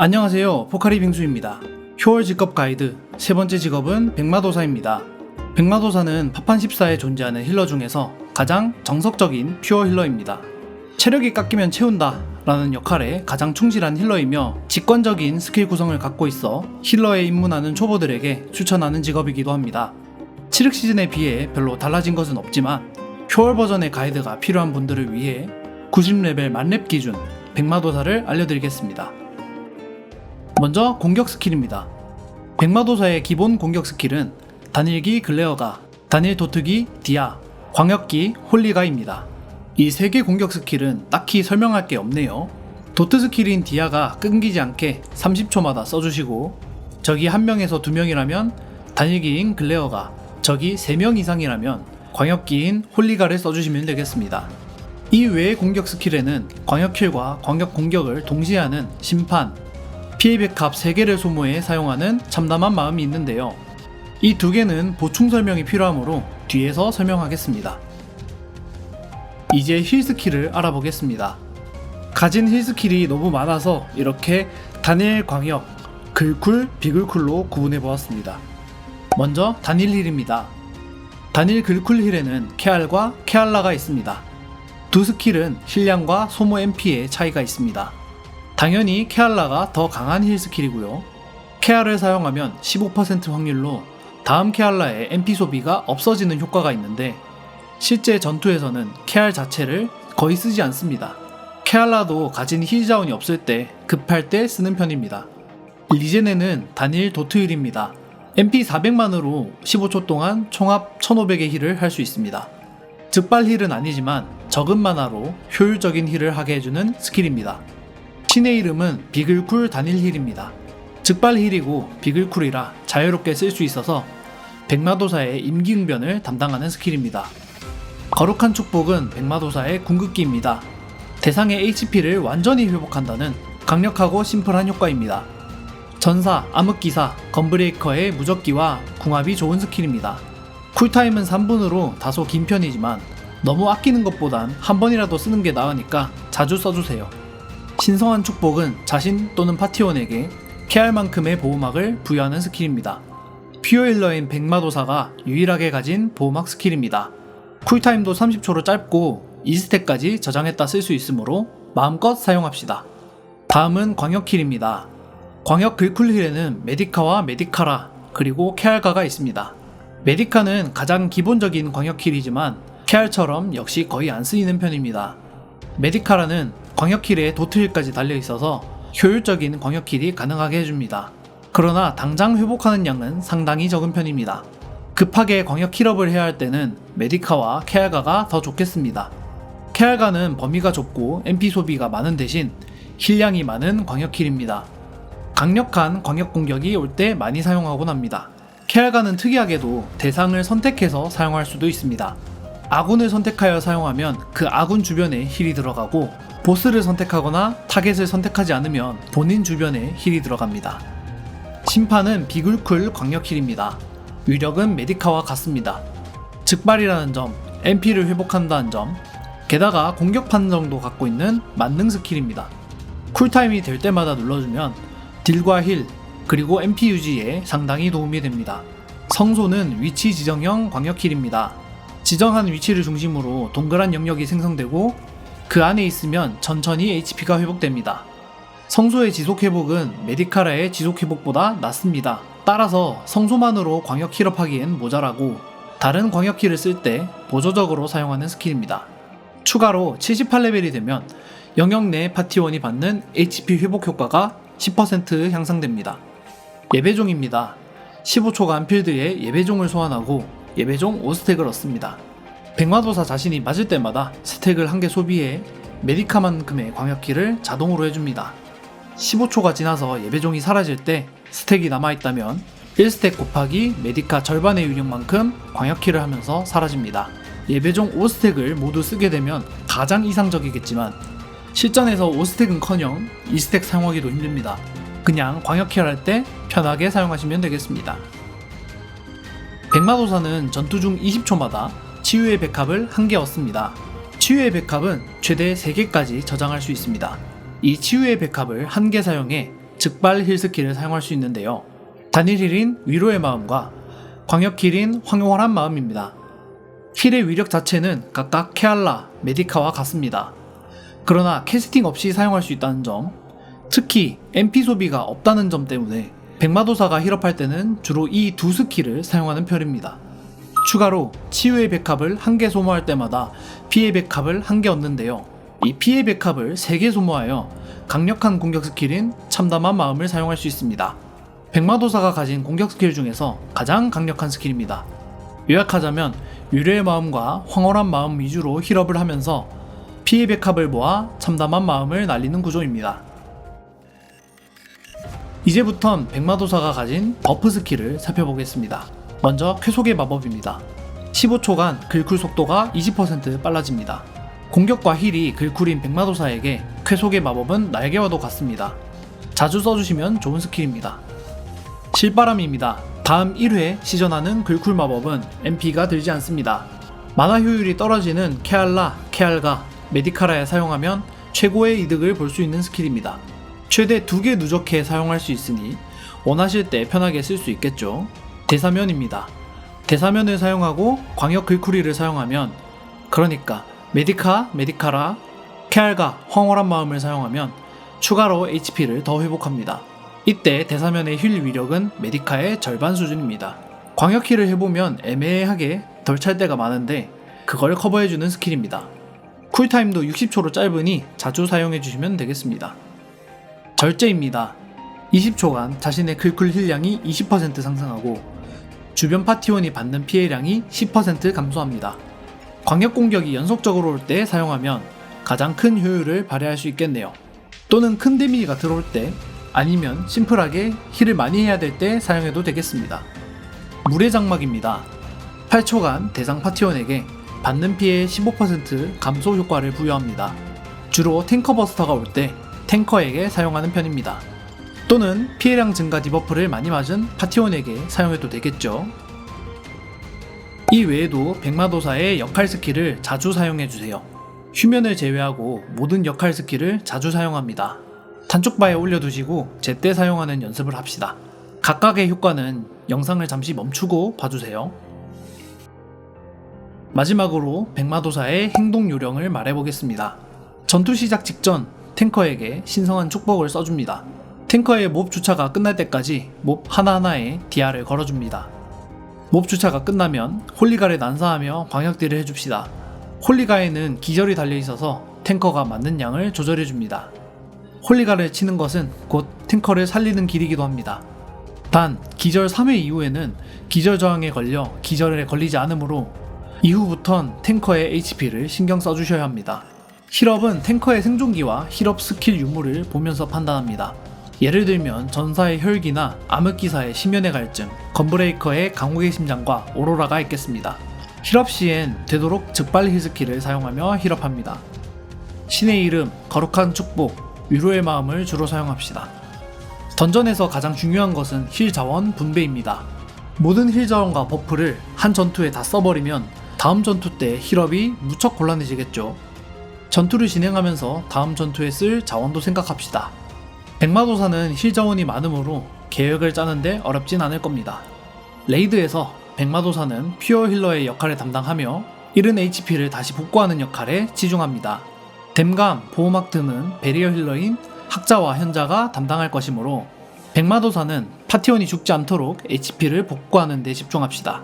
안녕하세요. 포카리 빙수입니다. 효월 직업 가이드 세 번째 직업은 백마도사입니다. 백마도사는 파판 14에 존재하는 힐러 중에서 가장 정석적인 퓨어 힐러입니다. 체력이 깎이면 채운다 라는 역할에 가장 충실한 힐러이며 직관적인 스킬 구성을 갖고 있어 힐러에 입문하는 초보들에게 추천하는 직업이기도 합니다. 7흑 시즌에 비해 별로 달라진 것은 없지만 효월 버전의 가이드가 필요한 분들을 위해 90레벨 만렙 기준 백마도사를 알려드리겠습니다. 먼저 공격 스킬입니다. 백마도사의 기본 공격 스킬은 단일기 글레어가, 단일 도트기 디아, 광역기 홀리가입니다. 이 세 개 공격 스킬은 딱히 설명할 게 없네요. 도트 스킬인 디아가 끊기지 않게 30초마다 써주시고 적이 1명에서 2명이라면 단일기인 글레어가 적이 3명 이상이라면 광역기인 홀리가를 써주시면 되겠습니다. 이 외의 공격 스킬에는 광역킬과 광역 공격을 동시에 하는 심판, 피해 백합 3개를 소모해 사용하는 참담한 마음이 있는데요. 이 두 개는 보충 설명이 필요하므로 뒤에서 설명하겠습니다. 이제 힐 스킬을 알아보겠습니다. 가진 힐 스킬이 너무 많아서 이렇게 단일 광역, 글쿨, 비글쿨로 구분해 보았습니다. 먼저 단일 힐입니다. 단일 글쿨 힐에는 케알과 케알라가 있습니다. 두 스킬은 힐량과 소모 MP의 차이가 있습니다. 당연히 케알라가 더 강한 힐 스킬이고요. 케알을 사용하면 15% 확률로 다음 케알라의 MP 소비가 없어지는 효과가 있는데 실제 전투에서는 케알 자체를 거의 쓰지 않습니다. 케알라도 가진 힐 자원이 없을 때 급할 때 쓰는 편입니다. 리젠에는 단일 도트힐입니다. MP 400만으로 15초 동안 총합 1500의 힐을 할 수 있습니다. 즉발 힐은 아니지만 적은 만화로 효율적인 힐을 하게 해주는 스킬입니다. 신의 이름은 비글쿨 단일 힐입니다. 즉발 힐이고 비글쿨이라 자유롭게 쓸 수 있어서 백마도사의 임기응변을 담당하는 스킬입니다. 거룩한 축복은 백마도사의 궁극기입니다. 대상의 HP를 완전히 회복한다는 강력하고 심플한 효과입니다. 전사, 암흑기사, 건브레이커의 무적기와 궁합이 좋은 스킬입니다. 쿨타임은 3분으로 다소 긴 편이지만 너무 아끼는 것보단 한 번이라도 쓰는 게 나으니까 자주 써주세요. 신성한 축복은 자신 또는 파티원에게 케알만큼의 보호막을 부여하는 스킬입니다. 퓨어힐러인 백마도사가 유일하게 가진 보호막 스킬입니다. 쿨타임도 30초로 짧고 2스택까지 저장했다 쓸 수 있으므로 마음껏 사용합시다. 다음은 광역힐입니다. 광역 글쿨힐에는 메디카와 메디카라 그리고 케알가가 있습니다. 메디카는 가장 기본적인 광역힐이지만 케알처럼 역시 거의 안 쓰이는 편입니다. 메디카라는 광역힐에 도트힐까지 달려 있어서 효율적인 광역힐이 가능하게 해줍니다. 그러나 당장 회복하는 양은 상당히 적은 편입니다. 급하게 광역 힐업을 해야 할 때는 메디카와 케알가가 더 좋겠습니다. 케알가는 범위가 좁고 MP 소비가 많은 대신 힐량이 많은 광역 힐입니다. 강력한 광역 공격이 올 때 많이 사용하곤 합니다. 케알가는 특이하게도 대상을 선택해서 사용할 수도 있습니다. 아군을 선택하여 사용하면 그 아군 주변에 힐이 들어가고 보스를 선택하거나 타겟을 선택하지 않으면 본인 주변에 힐이 들어갑니다. 심판은 비굴쿨 광역 힐입니다. 위력은 메디카와 같습니다. 즉발이라는 점, MP를 회복한다는 점, 게다가 공격 판정도 갖고 있는 만능 스킬입니다. 쿨타임이 될 때마다 눌러주면 딜과 힐, 그리고 MP 유지에 상당히 도움이 됩니다. 성소는 위치 지정형 광역 힐입니다. 지정한 위치를 중심으로 동그란 영역이 생성되고 그 안에 있으면 천천히 HP가 회복됩니다. 성소의 지속 회복은 메디카라의 지속 회복보다 낮습니다. 따라서 성소만으로 광역 힐업하기엔 모자라고 다른 광역 힐을 쓸 때 보조적으로 사용하는 스킬입니다. 추가로 78레벨이 되면 영역 내 파티원이 받는 HP 회복 효과가 10% 향상됩니다. 예배종입니다. 15초간 필드에 예배종을 소환하고 예배종 5스택을 얻습니다. 백마도사 자신이 맞을 때마다 스택을 한 개 소비해 메디카만큼의 광역키를 자동으로 해줍니다. 15초가 지나서 예배종이 사라질 때 스택이 남아있다면 1스택 곱하기 메디카 절반의 유력만큼 광역키를 하면서 사라집니다. 예배종 5스택을 모두 쓰게 되면 가장 이상적이겠지만 실전에서 5스택은 커녕 2스택 사용하기도 힘듭니다. 그냥 광역키를 할 때 편하게 사용하시면 되겠습니다. 백마도사는 전투 중 20초마다 치유의 백합을 한 개 얻습니다. 치유의 백합은 최대 3개까지 저장할 수 있습니다. 이 치유의 백합을 한 개 사용해 즉발 힐 스킬을 사용할 수 있는데요. 단일 힐인 위로의 마음과 광역 힐인 황홀한 마음입니다. 힐의 위력 자체는 각각 케알라, 메디카와 같습니다. 그러나 캐스팅 없이 사용할 수 있다는 점, 특히 MP 소비가 없다는 점 때문에 백마도사가 힐업할 때는 주로 이 두 스킬을 사용하는 편입니다. 추가로 치유의 백합을 한 개 소모할 때마다 피해 백합을 한 개 얻는데요. 이 피해 백합을 세 개 소모하여 강력한 공격 스킬인 참담한 마음을 사용할 수 있습니다. 백마도사가 가진 공격 스킬 중에서 가장 강력한 스킬입니다. 요약하자면 유료의 마음과 황홀한 마음 위주로 힐업을 하면서 피해 백합을 모아 참담한 마음을 날리는 구조입니다. 이제부턴 백마도사가 가진 버프 스킬을 살펴보겠습니다. 먼저 쾌속의 마법입니다. 15초간 글쿨 속도가 20% 빨라집니다. 공격과 힐이 글쿨인 백마도사에게 쾌속의 마법은 날개와도 같습니다. 자주 써주시면 좋은 스킬입니다. 실바람입니다. 다음 1회 시전하는 글쿨 마법은 MP가 들지 않습니다. 만화 효율이 떨어지는 케알라, 케알가, 메디카라에 사용하면 최고의 이득을 볼 수 있는 스킬입니다. 최대 2개 누적해 사용할 수 있으니 원하실 때 편하게 쓸 수 있겠죠. 대사면입니다. 대사면을 사용하고 광역 글쿠리를 사용하면 그러니까 메디카, 메디카라, 케알가, 황홀한 마음을 사용하면 추가로 HP를 더 회복합니다. 이때 대사면의 힐 위력은 메디카의 절반 수준입니다. 광역 힐을 해보면 애매하게 덜 찰 때가 많은데 그걸 커버해주는 스킬입니다. 쿨타임도 60초로 짧으니 자주 사용해주시면 되겠습니다. 절제입니다. 20초간 자신의 글쿨 힐량이 20% 상승하고 주변 파티원이 받는 피해량이 10% 감소합니다. 광역 공격이 연속적으로 올 때 사용하면 가장 큰 효율을 발휘할 수 있겠네요. 또는 큰 데미지가 들어올 때 아니면 심플하게 힐을 많이 해야 될 때 사용해도 되겠습니다. 물의 장막입니다. 8초간 대상 파티원에게 받는 피해의 15% 감소 효과를 부여합니다. 주로 탱커 버스터가 올 때 탱커에게 사용하는 편입니다. 또는 피해량 증가 디버프를 많이 맞은 파티원에게 사용해도 되겠죠. 이 외에도 백마도사의 역할 스킬을 자주 사용해주세요. 휴면을 제외하고 모든 역할 스킬을 자주 사용합니다. 단축바에 올려두시고 제때 사용하는 연습을 합시다. 각각의 효과는 영상을 잠시 멈추고 봐주세요. 마지막으로 백마도사의 행동 요령을 말해보겠습니다. 전투 시작 직전 탱커에게 신성한 축복을 써줍니다. 탱커의 몹 주차가 끝날 때까지 몹 하나하나에 디아를 걸어줍니다. 몹 주차가 끝나면 홀리가를 난사하며 광역딜을 해줍시다. 홀리가에는 기절이 달려있어서 탱커가 맞는 양을 조절해줍니다. 홀리가를 치는 것은 곧 탱커를 살리는 길이기도 합니다. 단 기절 3회 이후에는 기절 저항에 걸려 기절에 걸리지 않으므로 이후부턴 탱커의 HP를 신경 써주셔야 합니다. 힐업은 탱커의 생존기와 힐업 스킬 유무를 보면서 판단합니다. 예를 들면 전사의 혈기나 암흑기사의 심연의 갈증, 건브레이커의 강국의 심장과 오로라가 있겠습니다. 힐업 시엔 되도록 즉발 힐 스킬을 사용하며 힐업합니다. 신의 이름, 거룩한 축복, 위로의 마음을 주로 사용합시다. 던전에서 가장 중요한 것은 힐 자원 분배입니다. 모든 힐 자원과 버프를 한 전투에 다 써버리면 다음 전투 때 힐업이 무척 곤란해지겠죠. 전투를 진행하면서 다음 전투에 쓸 자원도 생각합시다. 백마도사는 힐 자원이 많으므로 계획을 짜는데 어렵진 않을 겁니다. 레이드에서 백마도사는 퓨어 힐러의 역할을 담당하며 잃은 HP를 다시 복구하는 역할에 치중합니다. 댐감, 보호막 등은 베리어 힐러인 학자와 현자가 담당할 것이므로 백마도사는 파티원이 죽지 않도록 HP를 복구하는 데 집중합시다.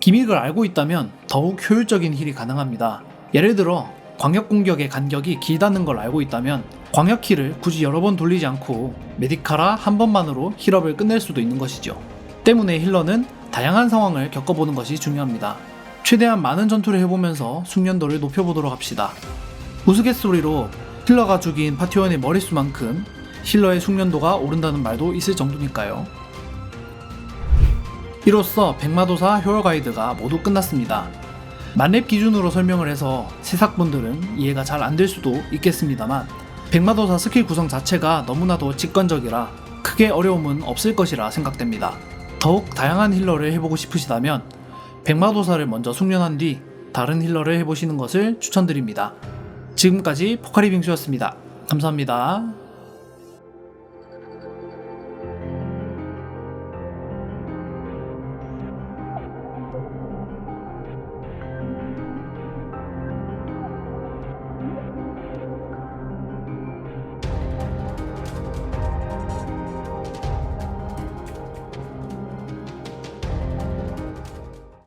기믹을 알고 있다면 더욱 효율적인 힐이 가능합니다. 예를 들어 광역 공격의 간격이 길다는 걸 알고 있다면 광역 킬을 굳이 여러 번 돌리지 않고 메디카라 한 번만으로 힐업을 끝낼 수도 있는 것이죠. 때문에 힐러는 다양한 상황을 겪어보는 것이 중요합니다. 최대한 많은 전투를 해보면서 숙련도를 높여보도록 합시다. 우스갯소리로 힐러가 죽인 파티원의 머릿수만큼 힐러의 숙련도가 오른다는 말도 있을 정도니까요. 이로써 백마도사 효율 가이드가 모두 끝났습니다. 만렙 기준으로 설명을 해서 새싹분들은 이해가 잘 안 될 수도 있겠습니다만 백마도사 스킬 구성 자체가 너무나도 직관적이라 크게 어려움은 없을 것이라 생각됩니다. 더욱 다양한 힐러를 해보고 싶으시다면 백마도사를 먼저 숙련한 뒤 다른 힐러를 해보시는 것을 추천드립니다. 지금까지 포카리 빙수였습니다. 감사합니다.